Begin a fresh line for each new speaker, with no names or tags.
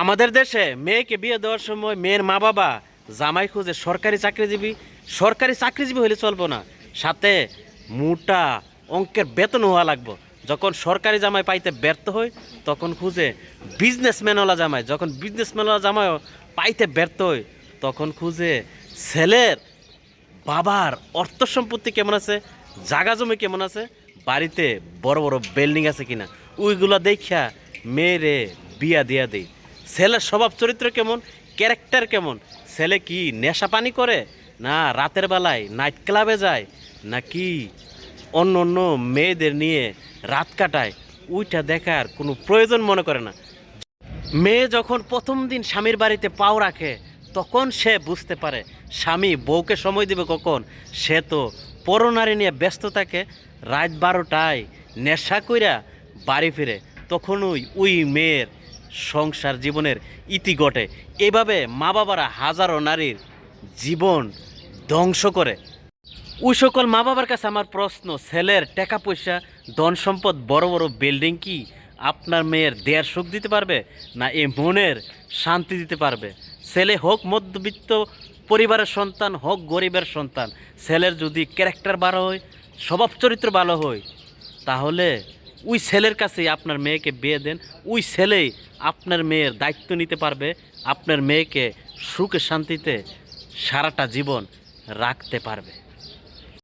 আমাদের দেশে মেয়েকে বিয়ে দেওয়ার সময় মেয়ের মা বাবা জামাই খুঁজে সরকারি চাকরিজীবী সরকারি চাকরিজীবী হলে চলবো না। সাথে মোটা অঙ্কের বেতন হওয়া লাগবো। যখন সরকারি জামাই পাইতে ব্যর্থ হয় তখন খুঁজে বিজনেসম্যানওয়ালা জামাই। যখন বিজনেসম্যানওয়ালা জামাইও পাইতে ব্যর্থ হয় তখন খুঁজে ছেলের বাবার অর্থ সম্পত্তি কেমন আছে, জাগা জমি কেমন আছে, বাড়িতে বড় বড় বিল্ডিং আছে কিনা, ওইগুলো দেখা মেয়েরে বিয়া দিয়া দেই। ছেলের স্বভাব চরিত্র কেমন? ক্যারেক্টার কেমন? ছেলে কি নেশা পানি করে? না রাতের বেলায় নাইট ক্লাবে যায়? নাকি অন্য অন্য মেয়েদের নিয়ে রাত কাটায়? ওইটা দেখার কোনো প্রয়োজন মনে করে না। মেয়ে যখন প্রথম দিন স্বামীর বাড়িতে পাও রাখে, তখন সে বুঝতে পারে, স্বামী বউকে সময় দিবে কখন? সে তো পরনারী নিয়ে ব্যস্ত থাকে, রাত বারোটায় নেশা কইরা বাড়ি ফিরে তখন ওই ওই মেয়ের সংসার জীবনের ইতি ঘটে। এভাবে মা বাবারা হাজারো নারীর জীবন ধ্বংস করে। ওই সকল মা বাবার কাছে আমার প্রশ্ন, ছেলের টাকা পয়সা ধন সম্পদ বড় বড় বিল্ডিং কি আপনার মেয়ের দেয়ার সুখ দিতে পারবে না এই মনের শান্তি দিতে পারবে? ছেলে হোক মধ্যবিত্ত পরিবারের সন্তান, হোক গরিবের সন্তান, ছেলের যদি ক্যারেক্টার ভালো হয়, স্বভাব চরিত্র ভালো হয়, তাহলে ওই ছেলের কাছেই আপনার মেয়েকে বিয়ে দেন, ওই ছেলেই আপনার মেয়ের দায়িত্ব নিতে পারবে, আপনার মেয়েকে সুখে শান্তিতে সারাটা জীবন রাখতে পারবে।